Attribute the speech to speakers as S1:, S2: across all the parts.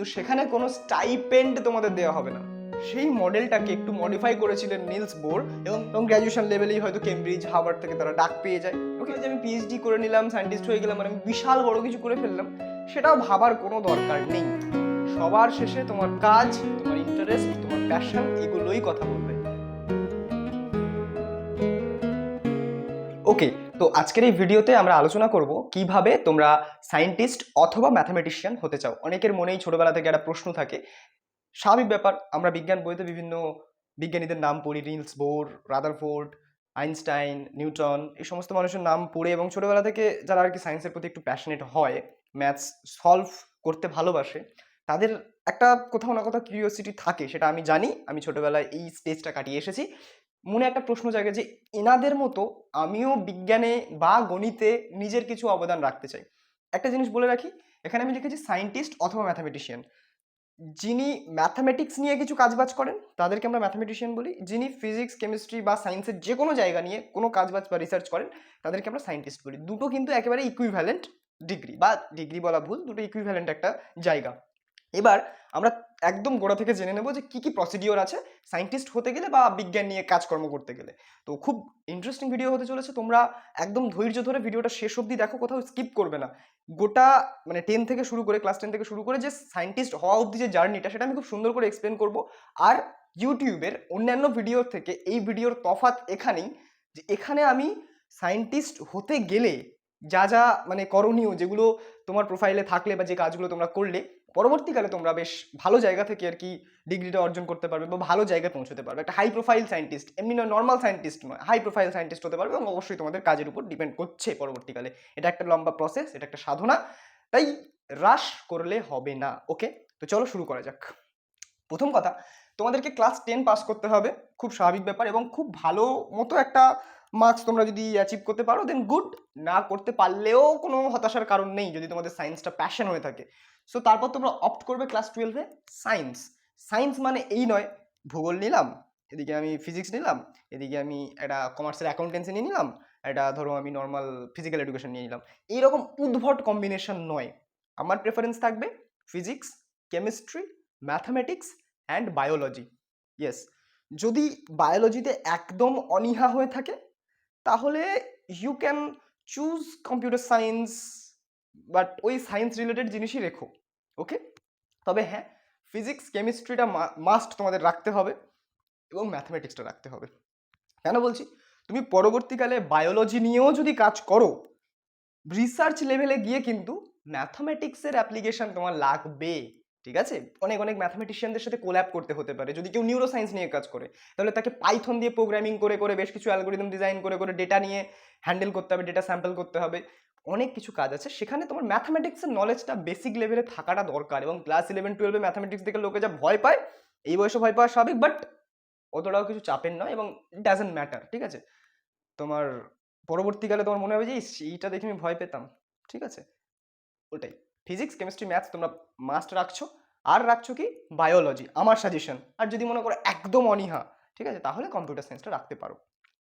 S1: কিন্তু সেখানে কোনো স্টাইপেন্ড তোমাদের দেওয়া হবে না। সেই মডেলটাকে একটু মডিফাই করেছিলেন নিলস বোর এবং গ্র্যাজুয়েশন লেভেলেই হয়তো কেমব্রিজ হার্ভার্ড থেকে তারা ডাক পেয়ে যায়। ওকে যে আমি পিএইচডি করে নিলাম সায়েন্টিস্ট হয়ে গেলাম মানে আমি বিশাল বড় কিছু করে ফেললাম, সেটাও ভাবার কোনো দরকার নেই। সবার শেষে তোমার কাজ, তোমার ইন্টারেস্ট তোমার প্যাশন এগুলোই কথা বলবে। ওকে তো আজকের এই ভিডিওতে আমরা আলোচনা করব কীভাবে তোমরা সায়েন্টিস্ট অথবা ম্যাথামেটিশিয়ান হতে চাও। অনেকের মনেই ছোটবেলা থেকে একটা প্রশ্ন থাকে। স্বাভাবিক ব্যাপার, আমরা বিজ্ঞান বইতে বিভিন্ন বিজ্ঞানীদের নাম পড়ি, reels, Bohr, Rutherford, Einstein, Newton, এই সমস্ত মানুষের নাম পড়ে এবং ছোটবেলা থেকে যারা আর কি সায়েন্সের প্রতি একটু প্যাশনেট হয়, ম্যাথস সলভ করতে ভালোবাসে, তাদের একটা কোথাও না কোথাও কিউরিওসিটি থাকে, সেটা আমি জানি। আমি ছোটবেলায় এই স্টেজটা কাটিয়ে এসেছি। মনে একটা প্রশ্ন জাগে যে এনাদের মতো আমিও বিজ্ঞানে বা গণিতে নিজের কিছু অবদান রাখতে চাই। একটা জিনিস বলে রাখি, এখানে আমি লিখেছি সায়েন্টিস্ট অথবা ম্যাথামেটিশিয়ান। যিনি ম্যাথামেটিক্স নিয়ে কিছু কাজবাজ করেন, তাদেরকে আমরা ম্যাথামেটিশিয়ান বলি। যিনি ফিজিক্স, কেমিস্ট্রি বা সায়েন্সের যে কোনো জায়গা নিয়ে কোনো কাজবাজ বা রিসার্চ করেন, তাদেরকে আমরা সায়েন্টিস্ট বলি। দুটো কিন্তু একেবারে ইকুইভ্যালেন্ট ডিগ্রি বা ডিগ্রি বলা ভুল, দুটো ইকুইভ্যালেন্ট একটা জায়গা। এবার আমরা একদম গোড়া থেকে জেনে নেব যে কী কী প্রসিডিওর আছে সায়েন্টিস্ট হতে গেলে বা বিজ্ঞান নিয়ে কাজকর্ম করতে গেলে। তো খুব ইন্টারেস্টিং ভিডিও হতে চলেছে। তোমরা একদম ধৈর্য ধরে ভিডিওটা শেষ অবধি দেখো, কোথাও স্কিপ করবে না। গোটা মানে টেন থেকে শুরু করে ক্লাস টেন থেকে শুরু করে যে সায়েন্টিস্ট হওয়া অবধি যে জার্নিটা সেটা আমি খুব সুন্দর করে এক্সপ্লেন করব। আর ইউটিউবের অন্যান্য ভিডিওর থেকে এই ভিডিওর তফাৎ এখানেই যে এখানে আমি সায়েন্টিস্ট হতে গেলে যা যা মানে করণীয় যেগুলো তোমার প্রোফাইলে থাকলে বা যে কাজগুলো তোমরা করলে পরবর্তীকালে তোমরা বেশ ভালো জায়গা থেকে আর কি ডিগ্রিটা অর্জন করতে পারবে বা ভালো জায়গায় পৌঁছতে পারবে। একটা হাই প্রোফাইল সায়েন্টিস্ট এমনি নয় নর্মাল সায়েন্টিস্ট নয় হাই প্রোফাইল সায়েন্টিস্ট হতে পারবে এবং অবশ্যই তোমাদের কাজের উপর ডিপেন্ড করছে পরবর্তীকালে। এটা একটা লম্বা প্রসেস এটা একটা সাধনা, তাই রাশ করলে হবে না ওকে তো চলো শুরু করা যাক। প্রথম কথা, তোমাদেরকে ক্লাস টেন পাস করতে হবে, খুব স্বাভাবিক ব্যাপার এবং খুব ভালো মতো একটা মার্কস তোমরা যদি অ্যাচিভ করতে পারো দেন গুড না করতে পারলেও কোনো হতাশার কারণ নেই যদি তোমাদের সায়েন্সটা প্যাশন হয়ে থাকে। সো তারপর তোমরা অপ্ট করবে ক্লাস টুয়েলভে সায়েন্স সায়েন্স মানে এই নয়, ভূগোল নিলাম, এদিকে আমি ফিজিক্স নিলাম, এদিকে আমি একটা কমার্সের অ্যাকাউন্টেন্সি নিয়ে নিলাম, একটা ধরো আমি নর্মাল ফিজিক্যাল এডুকেশন নিয়ে নিলাম। এইরকম উদ্ভট কম্বিনেশন নয়। আমার প্রেফারেন্স থাকবে physics chemistry mathematics and biology yes যদি বায়োলজিতে একদম অনীহা হয়ে থাকে, তাহলে you can choose computer science but ওই সায়েন্স রিলেটেড জিনিসই রেখো। ওকে তবে হ্যাঁ ফিজিক্স কেমিস্ট্রিটা মাস্ট তোমাদের রাখতে হবে এবং ম্যাথমেটিক্সটা রাখতে হবে। কেন বলছি? তুমি পরবর্তীকালে বায়োলজি নিয়েও যদি কাজ করো রিসার্চ লেভেলে গিয়ে কিন্তু ম্যাথমেটিক্সের অ্যাপ্লিকেশন তোমার লাগবে, ঠিক আছে? অনেক অনেক ম্যাথমেটিশিয়ানদের সাথে কোল্যাপ করতে হতে পারে। যদি কেউ নিউরো সায়েন্স নিয়ে কাজ করে, তাহলে তাকে পাইথন দিয়ে প্রোগ্রামিং করে করে বেশ কিছু অ্যালগোরিদম ডিজাইন করে করে ডেটা নিয়ে হ্যান্ডেল করতে হবে ডেটা স্যাম্পল করতে হবে। অনেক কিছু কাজ আছে। সেখানে তোমার ম্যাথামেটিক্সের নলেজটা বেসিক লেভেলে থাকাটা দরকার এবং ক্লাস ইলেভেন টুয়েলভে ম্যাথামেটিক্স থেকে লোকে যা ভয় পায়, এই বয়সে ভয় পাওয়া স্বাভাবিক বাট অতটাও কিছু চাপের নয় এবং ডাজেন্ট ম্যাটার ঠিক আছে? তোমার পরবর্তীকালে তোমার মনে হবে যে এইটা দেখে আমি ভয় পেতাম। ঠিক আছে? ওটাই। ফিজিক্স কেমিস্ট্রি ম্যাথস তোমরা মাস্ট রাখছো। আর রাখছো কি? বায়োলজি আমার সাজেশন আর যদি মনে করো একদম অনীহা, ঠিক আছে? তাহলে কম্পিউটার সায়েন্সটা রাখতে পারো।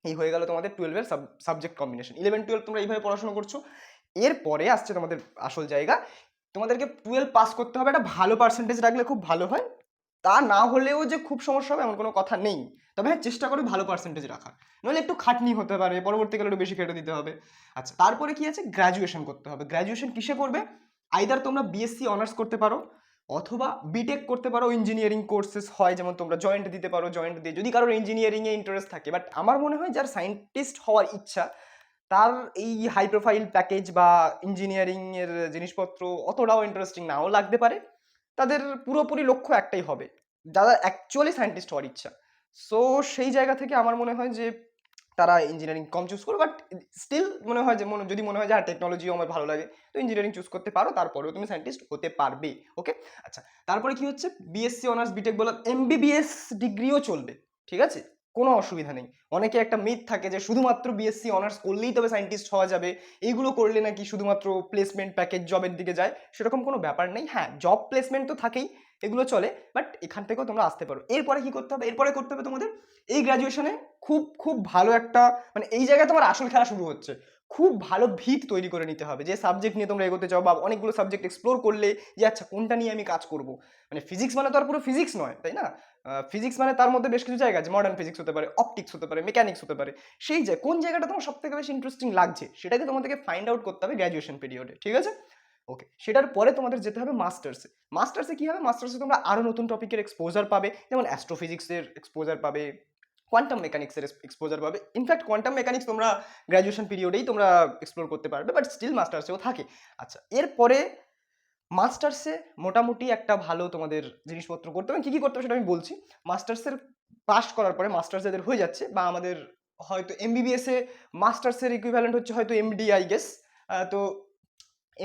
S1: এই হয়ে গেল তোমাদের টুয়েলভের সাবজেক্ট কম্বিনেশন ইলেভেন টুয়েলভ তোমরা এইভাবে পড়াশোনা করছ। এরপরে আসছে তোমাদের আসল জায়গা। তোমাদেরকে টুয়েলভ পাস করতে হবে। একটা ভালো পার্সেন্টেজ রাখলে খুব ভালো হয়। তা না হলেও যে খুব সমস্যা হবে এমন কোনো কথা নেই। তবে হ্যাঁ চেষ্টা করে ভালো পার্সেন্টেজ রাখার। নইলে একটু খাটনি হতে পারে। পরবর্তীকালে একটু বেশি খেটে দিতে হবে। আচ্ছা তারপরে কি আছে? গ্র্যাজুয়েশন করতে হবে। গ্র্যাজুয়েশন কিসে করবে? আইদার তোমরা বিএসসি অনার্স করতে পারো। অথবা বিটেক করতে পারো ইঞ্জিনিয়ারিং কোর্সেস হয়, যেমন তোমরা জয়েন্ট দিতে পারো জয়েন্ট দিয়ে। যদি কারোর ইঞ্জিনিয়ারিংয়ে ইন্টারেস্ট থাকে বাট আমার মনে হয় যার সায়েন্টিস্ট হওয়ার ইচ্ছা, তার এই হাই প্রোফাইল প্যাকেজ বা ইঞ্জিনিয়ারিংয়ের জিনিসপত্র অতটাও ইন্টারেস্টিং নাও লাগতে পারে। তাদের পুরোপুরি লক্ষ্য একটাই হবে, যারা অ্যাকচুয়ালি সায়েন্টিস্ট হওয়ার ইচ্ছা। সো সেই জায়গা থেকে আমার মনে হয় যে তারা ইঞ্জিনিয়ারিং কম চুজ করো বাট স্টিল মনে হয় যে মনে, যদি মনে হয় যে হ্যাঁ টেকনোলজিও আমার ভালো লাগে, তো ইঞ্জিনিয়ারিং চুজ করতে পারো, তারপরেও তুমি সায়েন্টিস্ট হতে পারবে ওকে আচ্ছা তারপরে কি হচ্ছে? বিএসসি অনার্স বিটেক বললাম এমবিবিএস ডিগ্রিও চলবে, ঠিক আছে? কোনো অসুবিধা নেই। অনেকে একটা মিথ থাকে যে শুধুমাত্র বিএসসি অনার্স করলেই তবে সায়েন্টিস্ট হওয়া যাবে এইগুলো করলে নাকি শুধুমাত্র প্লেসমেন্ট প্যাকেজ জবের দিকে যায়, সেরকম কোনো ব্যাপার নেই। হ্যাঁ জব প্লেসমেন্ট তো থাকেই এগুলো চলে বাট এখান থেকেও তোমরা আসতে পারো। এরপরে কি করতে হবে? এরপরে করতে হবে তোমাদের এই গ্র্যাজুয়েশনে খুব খুব ভালো একটা মানে এই জায়গায় তোমার আসল খেলা শুরু হচ্ছে। খুব ভালো ভিত তৈরি করে নিতে হবে। যে সাবজেক্ট নিয়ে তোমরা এগোতে চাও বা অনেকগুলো সাবজেক্ট এক্সপ্লোর করলে যে আচ্ছা কোনটা নিয়ে আমি কাজ করব? মানে ফিজিক্স মানে তো আর পুরো ফিজিক্স নয়, তাই না? ফিজিক্স মানে তার মধ্যে বেশ কিছু জায়গা আছে। মডার্ন ফিজিক্স হতে পারে অপটিক্স হতে পারে মেকানিক্স হতে পারে। সেই যে, কোন জায়গাটা তোমার সব থেকে বেশি ইন্টারেস্টিং লাগছে, সেটাকে তোমাদেরকে ফাইন্ড আউট করতে হবে গ্র্যাজুয়েশন পিরিয়ডে ঠিক আছে? ওকে সেটার পরে তোমাদের যেতে হবে মাস্টার্সে মাস্টার্সে কী হবে? মাস্টার্সে তোমরা আরও নতুন টপিকের এক্সপোজার পাবে, যেমন অ্যাস্ট্রোফিজিক্সের এক্সপোজার পাবে কোয়ান্টাম মেকানিক্সের এক্সপোজার পাবে। ইনফ্যাক্ট কোয়ান্টাম মেকানিক্স তোমরা গ্র্যাজুয়েশন পিরিয়ডেই তোমরা এক্সপ্লোর করতে পারবে বাট স্টিল মাস্টার্সেও থাকে। আচ্ছা এরপরে মাস্টার্সে মোটামুটি একটা ভালো তোমাদের জিনিসপত্র করতে হবে। কী কী করতে হবে সেটা আমি বলছি। মাস্টার্সের পাস করার পরে মাস্টার্স যাদের হয়ে যাচ্ছে, বা আমাদের হয়তো এমবিবিএসে মাস্টার্সের ইকুইভ্যালেন্ট হচ্ছে হয়তো এমডি আই গেস তো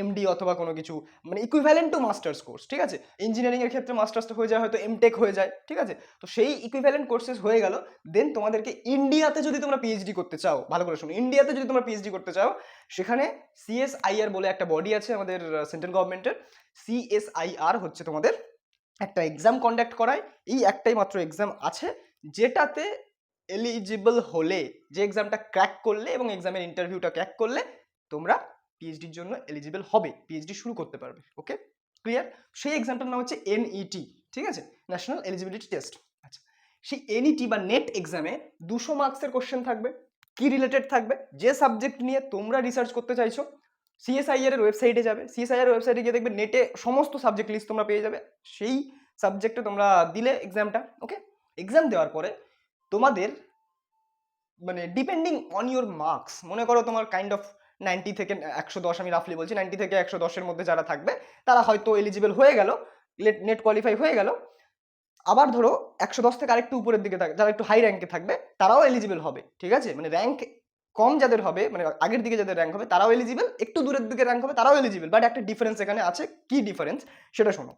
S1: এমডি অথবা কোনো কিছু মানে ইকুইভ্যালেন্ট টু মাস্টার্স কোর্স ঠিক আছে? ইঞ্জিনিয়ারিংয়ের ক্ষেত্রে মাস্টার্সটা হয়ে যায়, হয়তো এমটেক হয়ে যায়, ঠিক আছে? তো সেই ইকুইভ্যালেন্ট কোর্সেস হয়ে গেল দেন তোমাদেরকে ইন্ডিয়াতে যদি তোমরা পিএইচডি করতে চাও, ভালো করে শুনো ইন্ডিয়াতে যদি তোমরা পিএইচডি করতে চাও, সেখানে সিএসআইআর বলে একটা বডি আছে আমাদের সেন্ট্রাল গভর্নমেন্টের সিএসআইআর হচ্ছে তোমাদের একটা এক্সাম কন্ডাক্ট করায়, এই একটাই মাত্র এক্সাম আছে, যেটাতে এলিজিবল হলে, যে এক্সামটা ক্র্যাক করলে এবং এক্সামের ইন্টারভিউটা ক্র্যাক করলে, তোমরা পিএইচডির জন্য এলিজিবল হবে পিএইচডি শুরু করতে পারবে ওকে ক্লিয়ার সেই এক্সামটার নাম হচ্ছে এনইটি ঠিক আছে? ন্যাশনাল এলিজিবিলিটি টেস্ট আচ্ছা সেই এনইটি বা নেট এক্সামে দুশো মার্কসের কোশ্চেন থাকবে, কি রিলেটেড থাকবে? যে সাবজেক্ট নিয়ে তোমরা রিসার্চ করতে চাইছো সিএসআইআর এর ওয়েবসাইটে যাবে সিএসআইআর ওয়েবসাইটে গিয়ে দেখবে নেটে সমস্ত সাবজেক্ট লিস্ট তোমরা পেয়ে যাবে, সেই সাবজেক্টে তোমরা দিলে এক্সামটা ওকে এক্সাম দেওয়ার পরে তোমাদের মানে ডিপেন্ডিং অন ইউর মার্কস মনে করো তোমার কাইন্ড অফ নাইনটি থেকে একশো দশ আমি রাফলি বলছি নাইনটি থেকে একশো দশের মধ্যে যারা থাকবে, তারা হয়তো এলিজিবল হয়ে গেল নেট কোয়ালিফাই হয়ে গেল। আবার ধরো একশো দশ থেকে আরেকটু উপরের দিকে থাকবে যারা একটু হাই র্যাঙ্কে থাকবে, তারাও এলিজিবল হবে, ঠিক আছে? মানে র্যাঙ্ক কম যাদের হবে মানে আগের দিকে যাদের র্যাঙ্ক হবে, তারাও এলিজিবল একটু দূরের দিকে র্যাঙ্ক হবে, তারাও এলিজিবল বাট একটা ডিফারেন্স এখানে আছে, কি ডিফারেন্স সেটা শোনো।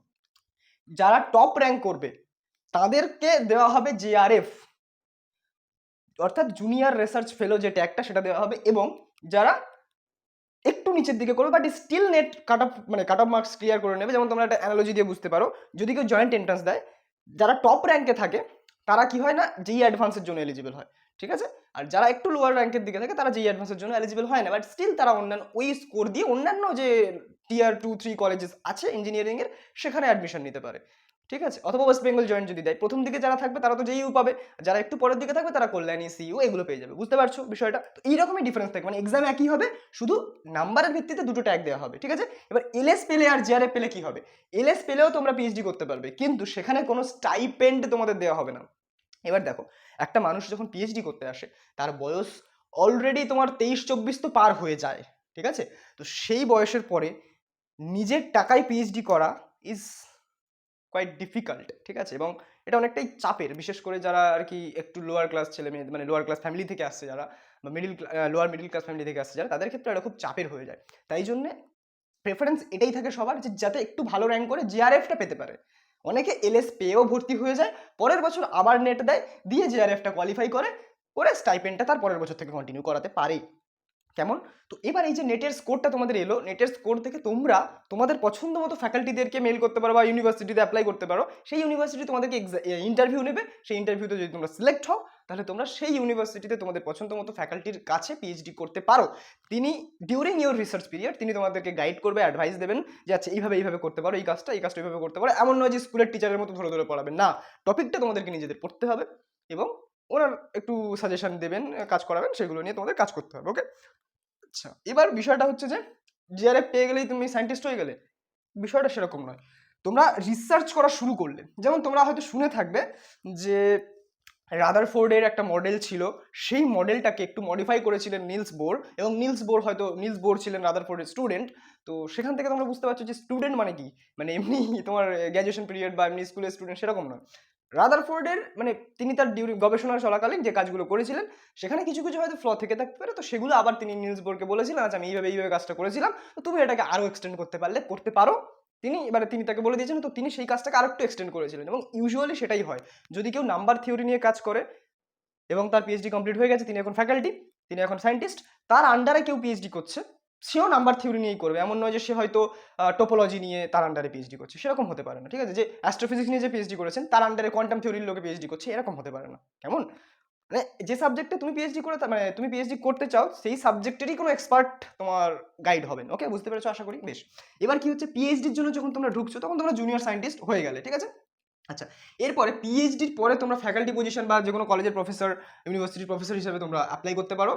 S1: যারা টপ র্যাঙ্ক করবে, তাদেরকে দেওয়া হবে জেআরএফ অর্থাৎ জুনিয়র রিসার্চ ফেলো যে ট্যাগটা সেটা দেওয়া হবে, এবং যারা নিচের দিকে করবে but still net cut off মানে কাট অফ মার্কস ক্লিয়ার করে নেবে। যেমন তোমরা একটা অ্যানালজি দিয়ে বুঝতে পারো, যদি কেউ জয়েন্ট এন্ট্রান্স দেয়, যারা টপ র্যাঙ্কে থাকে, তারা কি হয় না, যেই অ্যাডভান্সের জন্য এলিজিবল হয়, ঠিক আছে? আর যারা একটু লোয়ার র্যাঙ্কের দিকে থাকে, তারা যেই অ্যাডভান্সের জন্য এলিজিবল হয় না। বাট স্টিল তারা অন্যান্য, ওই স্কোর দিয়ে অন্যান্য যে টিয়ার টু থ্রি কলেজেস আছে ইঞ্জিনিয়ারিংয়ের সেখানে অ্যাডমিশন নিতে পারে। ঠিক আছে? অথবা ওয়েস্ট বেঙ্গল জয়েন্ট যদি দেয়, প্রথম দিকে যারা থাকবে তারা তো যেইউ পাবে, যারা একটু পরের দিকে থাকবে তারা কল্যাণী সিইউ এগুলো পেয়ে যাবে, বুঝতে পারছ বিষয়টা? তো এইরকমই ডিফারেন্স থাকে মানে এক্সাম একই হবে, শুধু নাম্বারের ভিত্তিতে দুটো ট্যাগ দেওয়া হবে, ঠিক আছে? এবার এলএস পেলে আর জিআরএফ পেলে কি হবে? এলএস পেলেও তোমরা পিএইচডি করতে পারবে, কিন্তু সেখানে কোনো স্টাইপেন্ড তোমাদের দেওয়া হবে না। এবার দেখো, একটা মানুষ যখন পিএইচডি করতে আসে, তার বয়স অলরেডি তোমার তেইশ, চব্বিশ তো পার হয়ে যায়, ঠিক আছে? তো সেই বয়সের পরে নিজের টাকায় পিএইচডি করা ইজ কোয়াইট ডিফিকাল্ট ঠিক আছে? এবং এটা অনেকটাই চাপের, বিশেষ করে যারা আর কি একটু লোয়ার ক্লাস ছেলে মেয়ে মানে লোয়ার ক্লাস ফ্যামিলি থেকে আসছে যারা, বা middle lower middle class family থেকে আসছে যারা, তাদের ক্ষেত্রে এটা খুব চাপের হয়ে যায়। তাই জন্যে প্রেফারেন্স এটাই থাকে সবার যে যাতে একটু ভালো র্যাঙ্ক করে জিআরএফটা পেতে পারে। অনেকে এলএস পেয়েও ভর্তি হয়ে যায়, পরের বছর আবার নেট দেয়, দিয়ে জিআরএফটা কোয়ালিফাই করে করে স্টাইপেন্ডটা তার পরের বছর থেকে কন্টিনিউ করাতে পারে কেমন? তো এবার এই যে নেটের স্কোরটা তোমাদের এলো, নেটের স্কোর থেকে তোমরা তোমাদের পছন্দ মতো ফ্যাকাল্টিদেরকে মেল করতে পারো বা ইউনিভার্সিটিতে অ্যাপ্লাই করতে পারো। সেই ইউনিভার্সিটি তোমাদেরকে ইন্টারভিউ নেবে। সেই ইন্টারভিউতে যদি তোমরা সিলেক্ট হও, তাহলে তোমরা সেই ইউনিভার্সিটিতে তোমাদের পছন্দ মতো ফ্যাকাল্টির কাছে পিএইচডি করতে পারো। তিনি ডিউরিং ইউর রিসার্চ পিরিয়ড তিনি তোমাদেরকে গাইড করবে অ্যাডভাইস দেবেন যে আচ্ছা এইভাবে এইভাবে করতে পারো, এই কাজটা এই কাজটা এইভাবে করতে পারো। এমন নয় যে স্কুলের টিচারের মতো ধরে ধরে পড়াবেন। না টপিকটা তোমাদেরকে নিজেদের পড়তে হবে এবং ওনার একটু সাজেশন দেবেন, কাজ করাবেন, সেগুলো নিয়ে তোমাদের কাজ করতে হবে ওকে আচ্ছা এবার বিষয়টা হচ্ছে যে জিআরএফ পেয়ে গেলেই তুমি সায়েন্টিস্ট হয়ে গেলে। বিষয়টা সেরকম নয়। তোমরা রিসার্চ করা শুরু করলে। যেমন তোমরা হয়তো শুনে থাকবে যে রাদারফোর্ডের একটা মডেল ছিল। সেই মডেলটাকে একটু মডিফাই করেছিলেন নিলস বোর এবং নিলস বোর হয়তো নিলস বোর ছিলেন রাদারফোর্ডের স্টুডেন্ট তো সেখান থেকে তোমরা বুঝতে পারছ যে স্টুডেন্ট মানে কি? মানে এমনি তোমার গ্র্যাজুয়েশন পিরিয়ড বা এমনি স্কুলের স্টুডেন্ট সেরকম নয়। রাদারফোর্ডের মানে তিনি তার ডিউরি গবেষণা চলাকালীন যে কাজগুলো করেছিলেন, সেখানে কিছু কিছু হয়তো ফ্ল থেকে থাকতে পারে। তো সেগুলো আবার তিনি নিউজ বোর্ডকে বলেছিলেন আচ্ছা আমি এইভাবে এইভাবে কাজটা করেছিলাম। তো তুমি এটাকে আরও এক্সটেন্ড করতে পারলে, করতে পারো। তিনি, এবারে তিনি তাকে বলে দিয়েছেন, তো তিনি সেই কাজটাকে আরেকটু এক্সটেন্ড করেছিলেন। এবং ইউজুয়ালি সেটাই হয়। যদি কেউ নাম্বার থিওরি নিয়ে কাজ করে এবং তার পিএইচডি কমপ্লিট হয়ে গেছে, তিনি এখন ফ্যাকাল্টি তিনি এখন সায়েন্টিস্ট তার আন্ডারে কেউ পিএইচডি করছে সেও নাম্বার থিওরি নিয়েই করবে। এমন নয় যে সে হয়তো টোপোলজি নিয়ে তার আন্ডারে পিএইচডি করছে। সেরকম হতে পারে না, ঠিক আছে? যে অ্যাস্ট্রোফিজিক্স নিয়ে যে পিএইচডি করেছেন, তার আন্ডারে কোয়ান্টাম থিওরির লোকে পিএইচডি করছে, এরকম হতে পারে না। কেমন? মানে যে সাবজেক্টে তুমি পিএইচডি করে মানে তুমি পিএইচডি করতে চাও, সেই সাবজেক্টেরই কোনো এক্সপার্ট তোমার গাইড হবেন ওকে বুঝতে পেরেছ আশা করি? বেশ। এবার কি হচ্ছে? পিএইচডির জন্য যখন তোমরা ঢুকছো, তখন তোমরা জুনিয়র সায়েন্টিস্ট হয়ে গেলে, ঠিক আছে? আচ্ছা এরপরে পিএইচডির পরে তোমরা ফ্যাকাল্টি পজিশন বা যে কোনো কলেজের প্রফেসর ইউনিভার্সিটির প্রফেসর হিসেবে তোমরা অ্যাপ্লাই করতে পারো।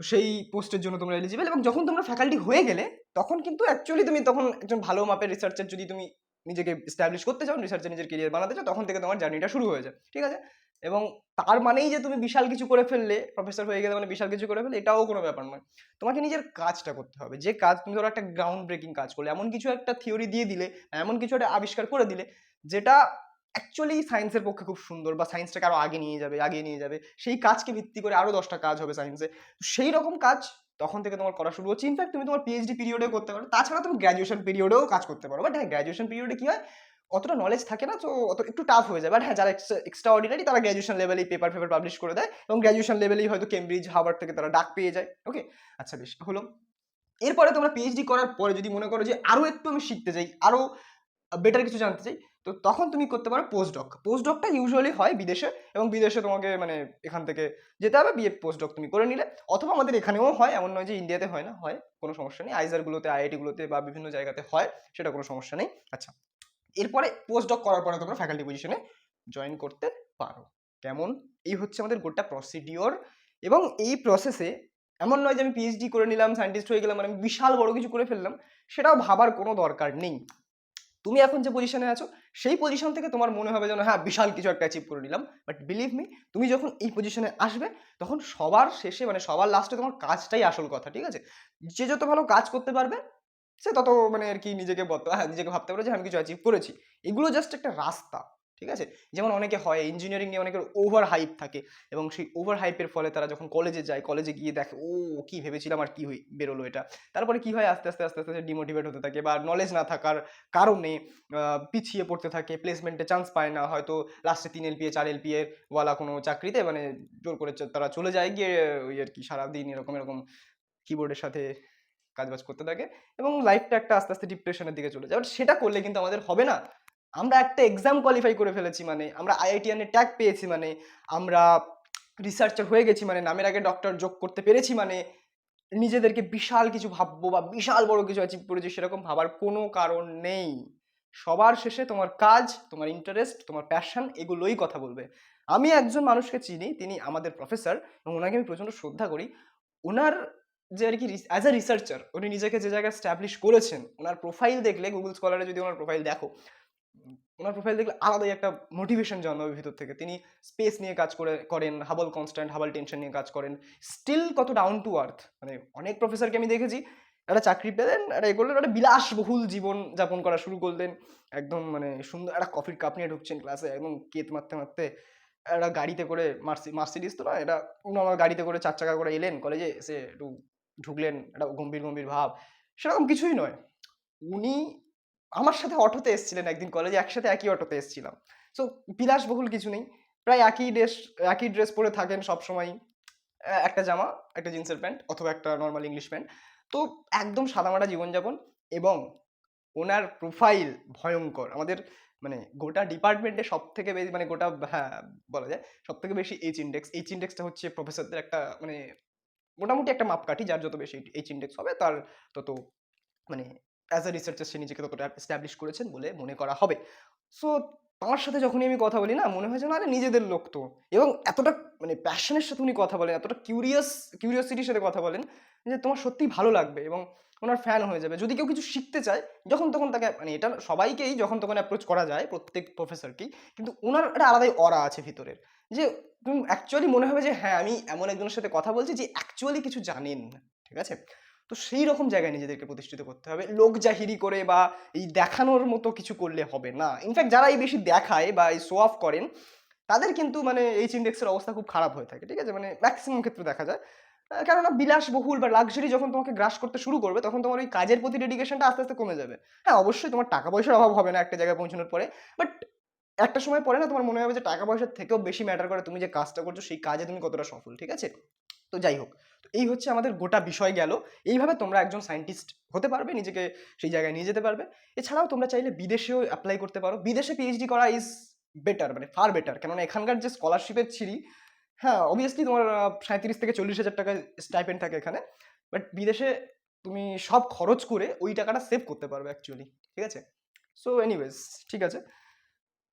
S1: তো সেই পোস্টের জন্য তোমরা এলিজিবল এবং যখন তোমরা ফ্যাকাল্টি হয়ে গেলে, তখন কিন্তু অ্যাকচুয়ালি তুমি তখন একজন ভালো মাপের রিসার্চার যদি তুমি নিজেকে এস্টাবলিশ করতে চাও রিসার্চে নিজের কেরিয়ার বানাতে চাও, তখন থেকে তোমার জার্নিটা শুরু হয়ে যায় ঠিক আছে? এবং তার মানেই যে তুমি বিশাল কিছু করে ফেললে প্রফেসর হয়ে গেলে মানে বিশাল কিছু করে ফেললে, এটাও কোনো ব্যাপার নয়। তোমাকে নিজের কাজটা করতে হবে। যে কাজ তুমি ধরো একটা গ্রাউন্ড ব্রেকিং কাজ করলে, এমন কিছু একটা থিওরি দিয়ে দিলে, এমন কিছু একটা আবিষ্কার করে দিলে, যেটা অ্যাকচুয়ালি সায়েন্সের পক্ষে খুব সুন্দর বা সায়েন্সটাকে আরও আগে নিয়ে যাবে আগে নিয়ে যাবে। সেই কাজকে ভিত্তি করে আরও দশটা কাজ হবে সায়েন্সে সেই রকম কাজ তখন থেকে তোমার করা শুরু হচ্ছে। ইনফ্যাক্ট তুমি তোমার পিএইচডি পিরিয়ডেও করতে পারো। তাছাড়া তুমি গ্র্যাজুয়েশন পিরিয়ডেও কাজ করতে পারো। বাট হ্যাঁ গ্র্যাজুয়েশন পিরিয়ডে কি হয়? অতটা নলেজ থাকে না, তো অত একটু টাফ হয়ে যায়। বাট হ্যাঁ যারা এক্সট্রা অর্ডিনারি তারা গ্র্যাজুয়েশন লেভেলেই পেপার পেপার পাবলিশ করে দেয়। এবং গ্র্যাজুয়েশন লেভেলেই হয়তো কেমব্রিজ হার্ভার্ড থেকে তারা ডাক পেয়ে যায়। ওকে আচ্ছা বেশ, হলো। এরপরে তোমরা পিএইচডি করার পরে যদি মনে করো যে আরও একটু আমি শিখতে চাই আরও বেটার কিছু জানতে চাই তো তখন তুমি করতে পারো পোস্ট ডক পোস্ট ডকটা ইউজুয়ালি হয় বিদেশে এবং বিদেশে তোমাকে মানে এখান থেকে যেতে হবে বিয়ে পোস্ট ডক তুমি করে নিলে। অথবা আমাদের এখানেও হয়, এমন নয় যে ইন্ডিয়াতে হয় না, হয়, কোনো সমস্যা নেই। আইজারগুলোতে আইআইটিগুলোতে বা বিভিন্ন জায়গাতে হয়, সেটা কোনো সমস্যা নেই। আচ্ছা এরপরে পোস্ট ডক করার পরে তোমরা ফ্যাকাল্টি পজিশনে জয়েন করতে পারো। কেমন? এই হচ্ছে আমাদের গোটা প্রসিডিওর এবং এই প্রসেসে এমন নয় যে আমি পিএইচডি করে নিলাম সায়েন্টিস্ট হয়ে গেলাম মানে আমি বিশাল বড় কিছু করে ফেললাম, সেটাও ভাবার কোনো দরকার নেই। তুমি এখন যে পজিশনে আছো সেই পজিশন থেকে তোমার মনে হবে যেন হ্যাঁ বিশাল কিছু একটা অ্যাচিভ করে নিলাম। বাট বিলিভ মি তুমি যখন এই পজিশনে আসবে, তখন সবার শেষে মানে সবার লাস্টে তোমার কাজটাই আসল কথা, ঠিক আছে? যে যত ভালো কাজ করতে পারবে, সে তত মানে আর কি নিজেকে বলতে হ্যাঁ নিজেকে ভাবতে পারে যে আমি কিছু অ্যাচিভ করেছি। এগুলো জাস্ট একটা রাস্তা। ঠিক আছে? যেমন অনেকে হয় ইঞ্জিনিয়ারিং নিয়ে অনেকের ওভার হাইপ থাকে এবং সেই ওভার হাইপের ফলে তারা যখন কলেজে যায় কলেজে গিয়ে দেখে, ও, কি ভেবেছিলাম আর কি বেরোলো এটা। তারপরে কি হয়? আস্তে আস্তে আস্তে আস্তে ডিমোটিভেট হতে থাকে বা নলেজ না থাকার কারণে পিছিয়ে পড়তে থাকে প্লেসমেন্টে চান্স পায় না। হয়তো লাস্টে তিন এলপিএ চার এলপিএ ওয়ালা কোনো চাকরিতে মানে জোর করে তারা চলে যায় গিয়ে ওই আর কি সারাদিন এরকম এরকম কিবোর্ডের সাথে কাজবাজ করতে থাকে এবং লাইফটা একটা আস্তে আস্তে ডিপ্রেশনের দিকে চলে যায়। সেটা করলে কিন্তু আমাদের হবে না। আমরা একটা এক্সাম কোয়ালিফাই করে ফেলেছি মানে আমরা আইআইটিএন ট্যাগ পেয়েছি মানে আমরা রিসার্চার হয়ে গেছি মানে নামের আগে ডক্টর যোগ করতে পেরেছি মানে নিজেদেরকে বিশাল কিছু ভাববো বা বিশাল বড় কিছু অ্যাচিভ করেছি সেরকম ভাবার কোনো কারণ নেই। সবার শেষে তোমার কাজ, তোমার ইন্টারেস্ট তোমার প্যাশন এগুলোই কথা বলবে। আমি একজন মানুষকে চিনি, তিনি আমাদের প্রফেসর এবং ওনাকে আমি প্রচণ্ড শ্রদ্ধা করি। ওনার যে আর কি অ্যাজ আ রিসার্চার উনি নিজেকে যে জায়গায় স্ট্যাবলিশ করেছেন, ওনার প্রোফাইল দেখলে গুগল স্কলারে যদি ওনার প্রোফাইল দেখো ওনার প্রোফাইল দেখলে আলাদাই একটা মোটিভেশন জন্মাবে ভিতর থেকে। তিনি স্পেস নিয়ে কাজ করে, করেন হাবল কনস্ট্যান্ট হাবল টেনশন নিয়ে কাজ করেন। স্টিল কত ডাউন টু আর্থ মানে অনেক প্রফেসরকে আমি দেখেছি, একটা চাকরি পেলেন, একটা এ করলেন, একটা বিলাসবহুল জীবন যাপন করা শুরু করলেন। একদম মানে সুন্দর, একটা কফির কাপ নিয়ে ঢুকছেন ক্লাসে একদম কেত মারতে মারতে। একটা গাড়িতে করে মার্সি মার্সিডিস তো না এটা আমার গাড়িতে করে চার চাকা করে এলেন কলেজে এসে একটু ঢুকলেন, একটা গম্ভীর গম্ভীর ভাব। সেরকম কিছুই নয়। উনি আমার সাথে অটোতে এসেছিলেন একদিন কলেজে একসাথে একই অটোতে এসেছিলাম। সো বিলাসবহুল কিছু নেই। প্রায় একই ড্রেস একই ড্রেস পরে থাকেন সবসময় একটা জামা, একটা জিন্সের প্যান্ট অথবা একটা নর্মাল ইংলিশ প্যান্ট তো, একদম সাদামাটা জীবনযাপন এবং ওনার প্রোফাইল ভয়ঙ্কর। আমাদের মানে গোটা ডিপার্টমেন্টে সব থেকে বেশি মানে গোটা হ্যাঁ বলা যায় সব থেকে বেশি এইচ ইন্ডেক্স এইচ ইন্ডেক্সটা হচ্ছে প্রফেসরদের একটা মানে মোটামুটি একটা মাপকাঠি, যার যত বেশি এইচ ইন্ডেক্স হবে, তার তত মানে অ্যাজ আ রিসার্চার সে নিজেকে ততটা এস্টাবলিশ করেছেন বলে মনে করা হবে। সো তার সাথে যখনই আমি কথা বলি না, মনে হয় যেন আরে নিজেদের লোক তো। এবং এতটা মানে প্যাশনের সাথে উনি কথা বলেন, এতটা কিউরিয়াস কিউরিয়াসিটির সাথে কথা বলেন যে তোমার সত্যিই ভালো লাগবে এবং ওনার ফ্যান হয়ে যাবে। যদি কেউ কিছু শিখতে চায়, যখন তখন তাকে মানে এটা সবাইকেই যখন তখন অ্যাপ্রোচ করা যায়, প্রত্যেক প্রফেসরকেই কিন্তু ওনার একটা আলাদাই অরা আছে ভিতরের। যে তুমি অ্যাকচুয়ালি মনে হবে যে হ্যাঁ আমি এমন একজনের সাথে কথা বলছি যে অ্যাকচুয়ালি কিছু জানেন। ঠিক আছে? তো সেই রকম জায়গায় নিজেদেরকে প্রতিষ্ঠিত করতে হবে। লোক জাহিরি করে বা এই দেখানোর মতো কিছু করলে হবে না। ইনফ্যাক্ট যারা এই বেশি দেখায় বা এই শো অফ করেন, তাদের কিন্তু মানে এইচ ইন্ডেক্সের অবস্থা খুব খারাপ হয়ে থাকে, ঠিক আছে? মানে ম্যাক্সিমাম ক্ষেত্রে দেখা যায়। কেননা বিলাসবহুল বা লাক্সারি যখন তোমাকে গ্রাস করতে শুরু করবে, তখন তোমার ওই কাজের প্রতি ডেডিকেশনটা আস্তে আস্তে কমে যাবে। হ্যাঁ অবশ্যই তোমার টাকা পয়সার অভাব হবে না একটা জায়গায় পৌঁছানোর পরে বাট একটা সময় পরে না তোমার মনে হবে যে টাকা পয়সার থেকেও বেশি ম্যাটার করে তুমি যে কাজটা করছ, সেই কাজে তুমি কতটা সফল, ঠিক আছে? তো যাই হোক। এই হচ্ছে আমাদের গোটা বিষয় গেল। এইভাবে তোমরা একজন সায়েন্টিস্ট হতে পারবে, নিজেকে সেই জায়গায় নিয়ে যেতে পারবে। এছাড়াও তোমরা চাইলে বিদেশেও অ্যাপ্লাই করতে পারো। বিদেশে পিএইচডি করা ইজ বেটার মানে ফার বেটার কেননা এখানকার যে স্কলারশিপের ছিরি হ্যাঁ অবভিয়াসলি তোমার সাঁত্রিশ থেকে চল্লিশ হাজার টাকা স্টাইপেন্ড থাকে এখানে। বাট বিদেশে তুমি সব খরচ করে ওই টাকাটা সেভ করতে পারবে অ্যাকচুয়ালি ঠিক আছে? সো এনিওয়েজ ঠিক আছে?